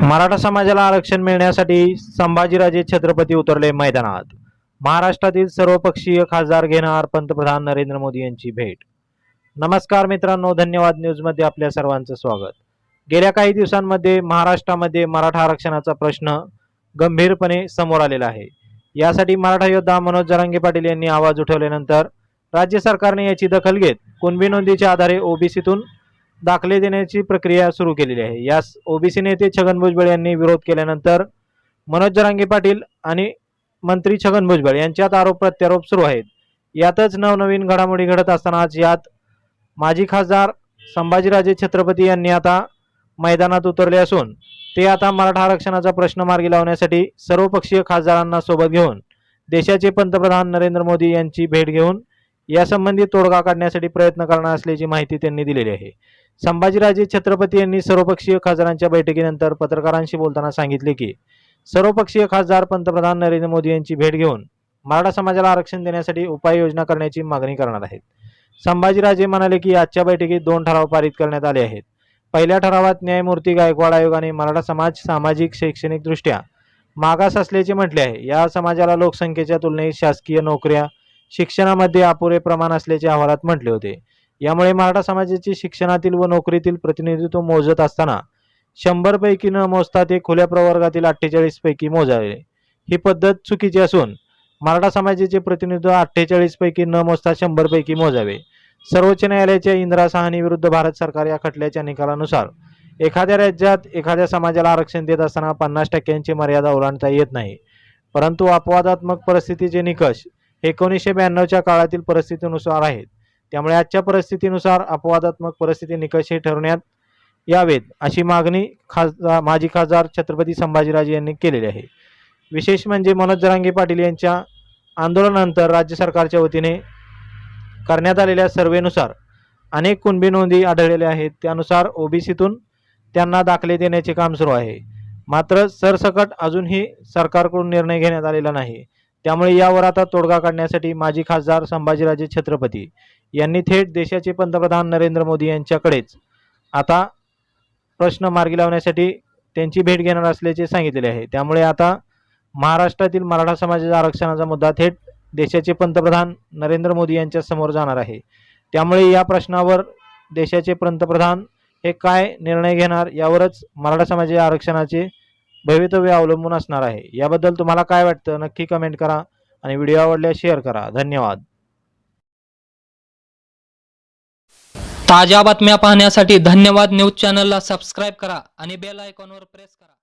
मराठा समाजाला आरक्षण मिळण्यासाठी संभाजीराजे छत्रपती उतरले मैदानात. महाराष्ट्रातील सर्वपक्षीय खासदार घेणार पंतप्रधान नरेंद्र मोदी यांची भेट. नमस्कार मित्रांनो धन्यवाद न्यूजमध्ये आपल्या सर्वांचं स्वागत. गेल्या काही दिवसांमध्ये महाराष्ट्रामध्ये मराठा आरक्षणाचा प्रश्न गंभीरपणे समोर आलेला आहे. यासाठी मराठा योद्धा मनोज जरांगे पाटील यांनी आवाज उठवल्यानंतर राज्य सरकारने याची दखल घेत कुणबी नोंदीच्या आधारे ओबीसीतून दाखले देण्याची प्रक्रिया सुरू केलेली आहे. यास ओबीसी नेते छगन भुजबळ यांनी विरोध केल्यानंतर मनोज जरांगे पाटील आणि मंत्री छगन भुजबळ यांच्यात आरोप प्रत्यारोप सुरू आहेत. यातच नवनवीन घडामोडी घडत असतानाच यात माजी खासदार संभाजीराजे छत्रपती यांनी आता मैदानात उतरले असून ते आता मराठा आरक्षणाचा प्रश्न मार्गी लावण्यासाठी सर्वपक्षीय खासदारांना सोबत घेऊन देशाचे पंतप्रधान नरेंद्र मोदी यांची भेट घेऊन यासंबंधी तोडगा काढण्यासाठी प्रयत्न करणार असल्याची माहिती त्यांनी दिलेली आहे. संभाजीराजे छत्रपती यांनी सर्वपक्षीय खासदारांच्या बैठकीनंतर पत्रकारांशी बोलताना सांगितले की सर्वपक्षीय खासदार पंतप्रधान नरेंद्र मोदी यांची भेट घेऊन मराठा समाजाला आरक्षण देण्यासाठी उपाययोजना करण्याची मागणी करणार आहेत. संभाजीराजे म्हणाले की आजच्या बैठकीत दोन ठराव पारित करण्यात आले आहेत. पहिल्या ठरावात न्यायमूर्ती गायकवाड आयोगाने मराठा समाज सामाजिक शैक्षणिकदृष्ट्या मागास असल्याचे म्हटले आहे. या समाजाला लोकसंख्येच्या तुलनेत शासकीय नोकऱ्या शिक्षणामध्ये अपुरे प्रमाण असल्याचे अहवालात म्हटले होते. यामुळे मराठा समाजाचे शिक्षणातील व नोकरीतील प्रतिनिधित्व मोजत असताना शंभर पैकी न मोजता ते खुल्या प्रवर्गातील अठ्ठेचाळीस पैकी मोजावे. ही पद्धत चुकीची असून मराठा समाजाचे प्रतिनिधित्व अठ्ठेचाळीस पैकी न मोजता शंभर पैकी मोजावे. सर्वोच्च न्यायालयाच्या इंदिरा साहनी विरुद्ध भारत सरकार या खटल्याच्या निकालानुसार एखाद्या राज्यात एखाद्या समाजाला आरक्षण देत असताना पन्नास टक्क्यांची मर्यादा ओलांडता येत नाही. परंतु अपवादात्मक परिस्थितीचे निकष एकोणीसशे ब्याण्णवच्या काळातील परिस्थितीनुसार आहेत. त्यामुळे आजच्या परिस्थितीनुसार अपवादात्मक परिस्थिती निकष हे ठरवण्यात यावेत अशी मागणी खासदार माजी खासदार छत्रपती संभाजीराजे यांनी केलेली आहे. विशेष म्हणजे मनोज जरांगे पाटील यांच्या आंदोलनानंतर राज्य सरकारच्या वतीने करण्यात आलेल्या सर्वेनुसार अनेक कुणबी नोंदी आढळलेल्या आहेत. त्यानुसार ओबीसीतून त्यांना दाखले देण्याचे काम सुरू आहे. मात्र सरसकट अजूनही सरकारकडून निर्णय घेण्यात आलेला नाही. त्यामुळे यावर आता तोडगा काढण्यासाठी माजी खासदार संभाजीराजे छत्रपती यांनी थेट देशाचे पंतप्रधान नरेंद्र मोदी यांच्याकडेच आता प्रश्न मार्गी लावण्यासाठी त्यांची भेट घेणार असल्याचे सांगितलेले आहे. त्यामुळे आता महाराष्ट्रातील मराठा समाजाच्या आरक्षणाचा मुद्दा थेट देशाचे पंतप्रधान नरेंद्र मोदी यांच्या समोर जाणार आहे. त्यामुळे या प्रश्नावर देशाचे पंतप्रधान हे काय निर्णय घेणार यावरच मराठा समाजाच्या आरक्षणाचे भवितव्य अवलंबून असणार आहे. याबद्दल तुम्हाला काय वाटतं? नक्की कमेंट करा आणि व्हिडिओ आवडल्यास शेअर करा. धन्यवाद. ताज्या बातम्या पाहण्यासाठी धन्यवाद न्यूज चॅनलला सबस्क्राईब करा आणि बेल आयकॉनवर प्रेस करा.